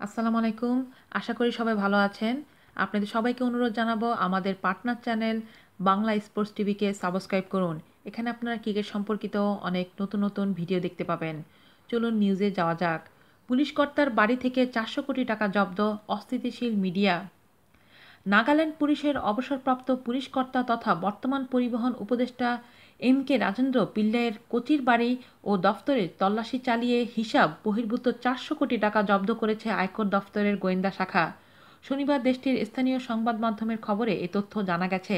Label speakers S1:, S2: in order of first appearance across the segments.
S1: আসসালামু আলাইকুম। আশা করি সবাই ভালো আছেন। আপনাদের সবাইকে অনুরোধ জানাব আমাদের পার্টনার চ্যানেল বাংলা স্পোর্টস টিভিকে সাবস্ক্রাইব করুন। এখানে আপনারা ক্রিকেট সম্পর্কিত অনেক নতুন নতুন ভিডিও দেখতে পাবেন। চলুন নিউজে যাওয়া যাক। পুলিশ কর্তার বাড়ি থেকে চারশো কোটি টাকা জব্দ অস্থিতিশীল মিডিয়া। নাগাল্যান্ড পুলিশের অবসরপ্রাপ্ত পুলিশ কর্তা তথা বর্তমান পরিবহন উপদেষ্টা এম কে রাজেন্দ্র পিল্লাইয়ের কোচির বাড়ি ও দফতরে তল্লাশি চালিয়ে হিসাব বহির্ভূত চারশো কোটি টাকা জব্দ করেছে আয়কর দফতরের গোয়েন্দা শাখা। শনিবার দেশটির স্থানীয় সংবাদ মাধ্যমের খবরে এ তথ্য জানা গেছে।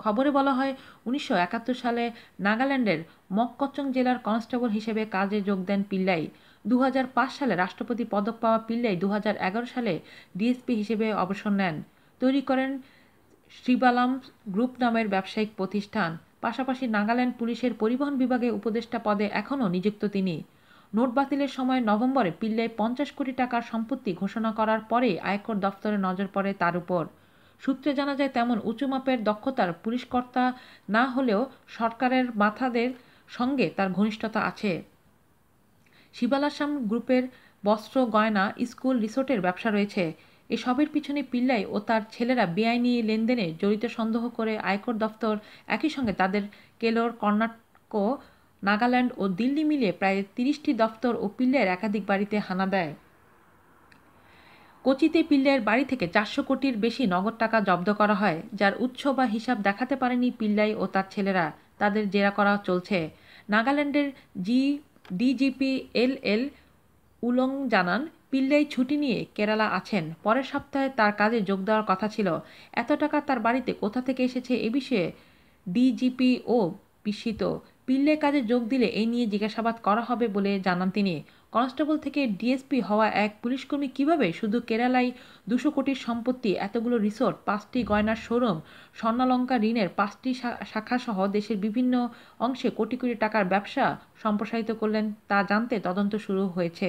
S1: খবরে বলা হয়, উনিশশো একাত্তর সালে নাগাল্যান্ডের মককচং জেলার কনস্টেবল হিসেবে কাজে যোগ দেন পিল্লাই। দু হাজার পাঁচ সালে রাষ্ট্রপতি পদক পাওয়া পিল্লাই দু হাজার এগারো সালে ডিএসপি হিসেবে অবসর নেন। তৈরি করেন শ্রীবালাম গ্রুপ নামের ব্যবসায়িক প্রতিষ্ঠান। পাশাপাশি নাগাল্যান্ড পুলিশের পরিবহন বিভাগে উপদেষ্টা পদে এখনও নিযুক্ত তিনি। নোট বাতিলের সময় নভেম্বরে পিল্লায় পঞ্চাশ কোটি টাকার সম্পত্তি ঘোষণা করার পরে আয়কর দফতরে নজর পড়ে তার উপর। সূত্রে জানা যায়, তেমন উঁচু মাপের দক্ষতার পুলিশকর্তা না হলেও সরকারের মাথাদের সঙ্গে তার ঘনিষ্ঠতা আছে। শিবালাসাম গ্রুপের বস্ত্র, গয়না, স্কুল, রিসোর্টের ব্যবসা রয়েছে। এসবের পিছনে পিল্লাই ও তার ছেলেরা বেআইনি লেনদেনে জড়িত সন্দেহ করে আয়কর দফতর একই সঙ্গে তাদের কেলোর কর্ণাটক, নাগাল্যান্ড ও দিল্লি মিলিয়ে প্রায় তিরিশটি দফতর ও পিল্লাইয়ের একাধিক বাড়িতে হানা দেয়। কোচিতে পিল্লাইয়ের বাড়ি থেকে চারশো কোটির বেশি নগদ টাকা জব্দ করা হয়, যার উৎস বা হিসাব দেখাতে পারেনি পিল্লাই ও তার ছেলেরা। তাদের জেরা করা চলছে। নাগাল্যান্ডের জি, ডিজিপি এল এল উলং জানান পিল্লাই ছুটি নিয়ে কেরালা আছেন। পরের সপ্তাহে তার কাজে যোগ দেওয়ার কথা ছিল। এত টাকা তার বাড়িতে কোথা থেকে এসেছে এ বিষয়ে ডিজিপি ও বিস্মিত। পিল্লে কাজে যোগ দিলে এই নিয়ে জিজ্ঞাসাবাদ করা হবে বলে জানান তিনি। কনস্টেবল থেকে ডিএসপি হওয়া এক পুলিশকর্মী কীভাবে শুধু কেরালায় দুশো কোটির সম্পত্তি, এতগুলো রিসোর্ট, পাঁচটি গয়নার শোরুম, স্বর্ণালঙ্কা ঋণের পাঁচটি শাখাসহ দেশের বিভিন্ন অংশে কোটি কোটি টাকার ব্যবসা সম্প্রসারিত করলেন তা জানতে তদন্ত শুরু হয়েছে।